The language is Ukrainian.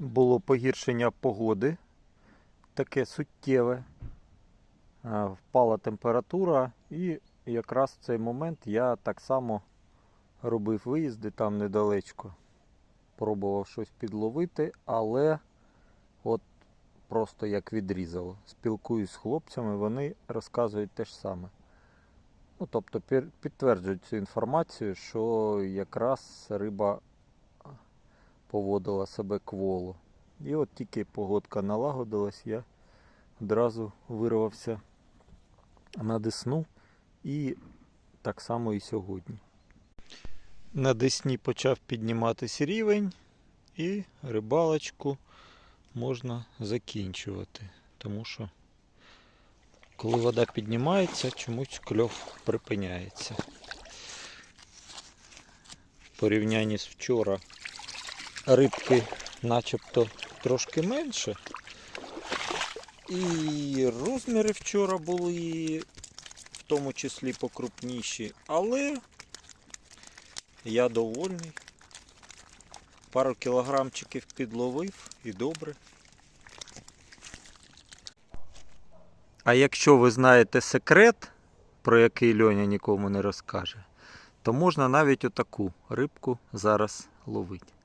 було погіршення погоди, таке суттєве. Е, Впала температура, і якраз в цей момент я так само робив виїзди там недалечко. Пробував щось підловити, але от просто як відрізало. Спілкуюсь з хлопцями, вони розказують те ж саме. Ну, тобто підтверджують цю інформацію, що якраз риба поводила себе кволо. І от тільки погодка налагодилась, я одразу вирвався на десну і так само і сьогодні. На десні почав підніматися рівень і рибалочку можна закінчувати. Тому що коли вода піднімається, чомусь кльов припиняється. В порівнянні з вчора рибки начебто трошки менше. І розміри вчора були в тому числі покрупніші, але я довольний. Пару кілограмчиків підловив і добре. А якщо ви знаєте секрет, про який Льоня нікому не розкаже, то можна навіть отаку рибку зараз ловити.